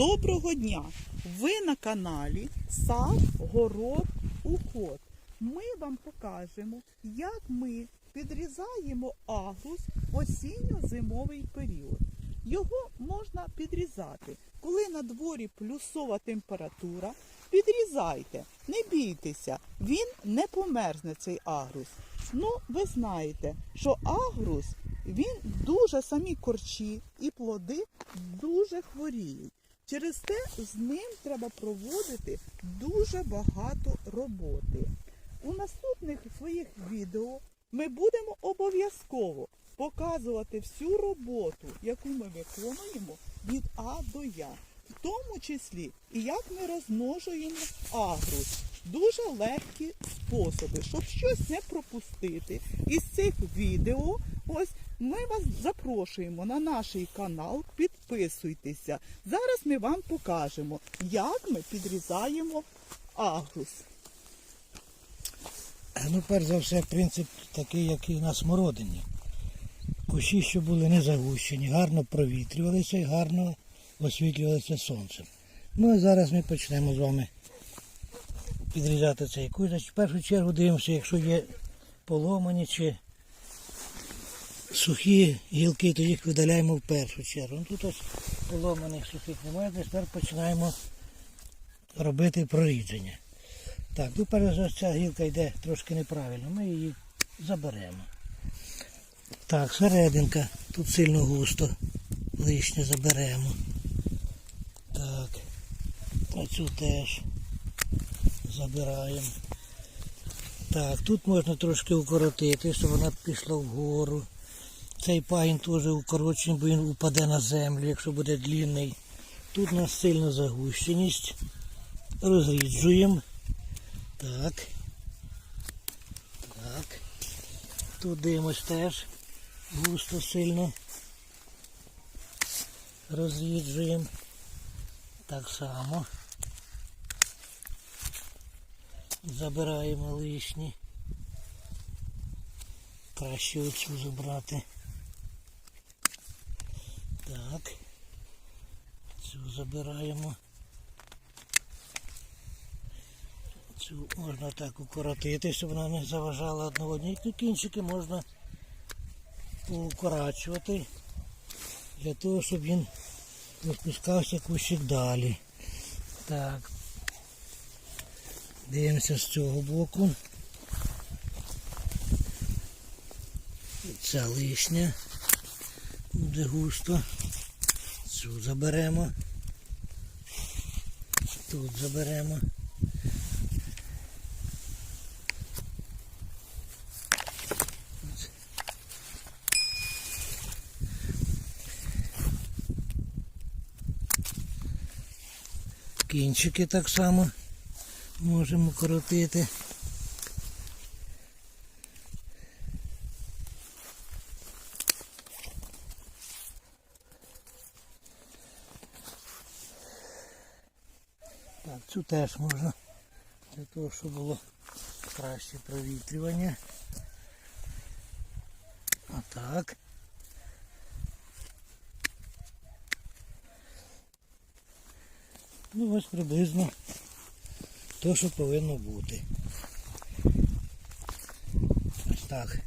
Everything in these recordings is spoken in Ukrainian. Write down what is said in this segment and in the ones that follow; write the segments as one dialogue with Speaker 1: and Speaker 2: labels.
Speaker 1: Доброго дня! Ви на каналі Сад, Город, Уход. Ми вам покажемо, як ми підрізаємо агрус осінньо-зимовий період. Його можна підрізати, коли на дворі плюсова температура. Підрізайте, не бійтеся, він не померзне цей агрус. Ну, ви знаєте, що агрус він дуже самі корчі і плоди дуже хворіють. Через те з ним треба проводити дуже багато роботи. У наступних своїх відео ми будемо обов'язково показувати всю роботу, яку ми виконуємо від А до Я, в тому числі і як ми розмножуємо агрус. Дуже легкі способи, щоб щось не пропустити із цих відео. Ось ми вас запрошуємо на наш канал, підписуйтеся. Зараз ми вам покажемо, як ми підрізаємо агрус.
Speaker 2: Ну, перш за все, принцип такий, як і на смородині. Кущі, що були не загущені, гарно провітрювалися і гарно освітлювалися сонцем. Ну а зараз ми почнемо з вами підрізати цей кущ. В першу чергу дивимося, якщо є поломані чи сухі гілки, то їх видаляємо в першу чергу. Ну, тут ось поломаних сухих немає, тепер починаємо робити прорідження. Так, ну перш за ця гілка йде трошки неправильно, ми її заберемо. Так, серединка, тут сильно густо, лишнє заберемо. Так, оцю теж забираємо. Так, тут можна трошки укоротити, щоб вона пішла вгору. Цей пагін теж укорочений, бо він упаде на землю, якщо буде длинний. Тут у нас сильна загущеність. Розріджуємо. Так. Так. Тут дивимось теж густо сильно. Роз'їджуємо. Так само. Забираємо лишні. Краще оцю забрати. Так. Цю забираємо. Цю можна так укоротити, щоб вона не заважала одна одній. Ну, кінчики можна укорачувати для того, щоб він не спускався кущик далі. Так. Дивимося з цього боку. Ця лишня буде густо. Цю заберемо. Тут заберемо. Кінчики так само можемо коротити. Цю теж можна для того, щоб було краще провітрювання. Отак. Ну ось приблизно то, що повинно бути. Ось так.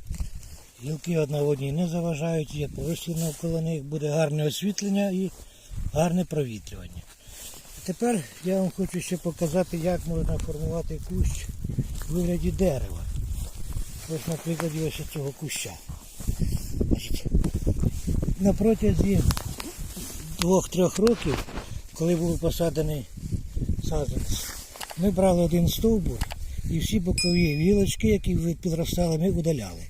Speaker 2: Гілки одна в одній не заважають, є порослі навколо них, буде гарне освітлення і гарне провітрювання. Тепер я вам хочу ще показати, як можна формувати кущ у вигляді дерева. Ось на прикладі ось цього куща. На протязі двох-трьох років, коли був посаданий саджанець, ми брали один стовбур і всі бокові вілочки, які підростали, ми удаляли.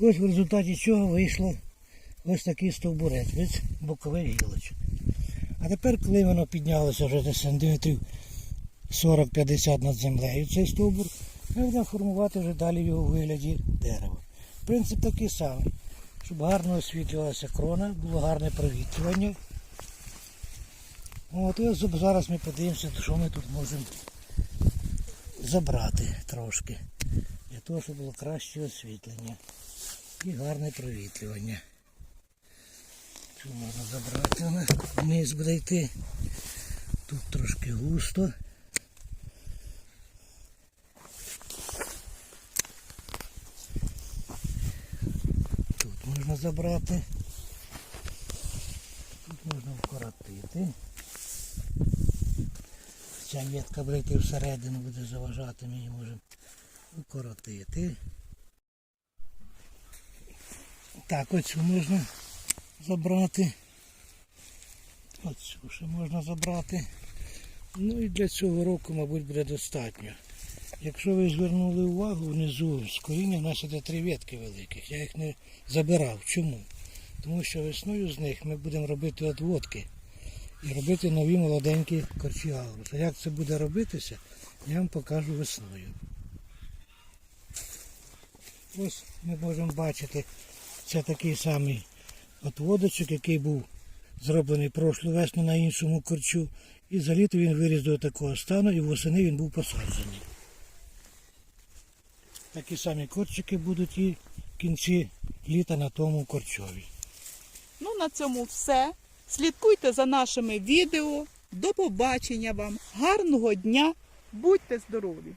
Speaker 2: Ось в результаті чого вийшло ось такий стовбурець від бокових гілочок. А тепер, коли воно піднялося вже десь сантиметрів 40-50 над землею, цей стовбур, ми будемо формувати вже далі в його вигляді дерева. Принцип такий самий, щоб гарно освітлювалася крона, було гарне провітрювання. От, і зараз ми подивимося, що ми тут можемо забрати трошки. Для того, щоб було краще освітлення і гарне провітрювання. Цю можна забрати, вона вниз буде йти. Тут трошки густо. Тут можна забрати. Тут можна вкоротити. Ця ветка буде йти всередину, буде заважати, ми її можемо укоротити. Так, оцю можна забрати. Оцю ще можна забрати. Ну і для цього року, мабуть, буде достатньо. Якщо ви звернули увагу, внизу з коріння в нас іде три ветки великих. Я їх не забирав. Чому? Тому що весною з них ми будемо робити отводки і робити нові молоденькі корчі агрус. А як це буде робитися, я вам покажу весною. Ось ми можемо бачити, це такий самий отводочок, який був зроблений прошлу весну на іншому корчу. І за літо він виріс до такого стану і восени він був посаджений. Такі самі корчики будуть і в кінці літа на тому корчові.
Speaker 1: Ну, на цьому все. Слідкуйте за нашими відео. До побачення вам. Гарного дня. Будьте здорові!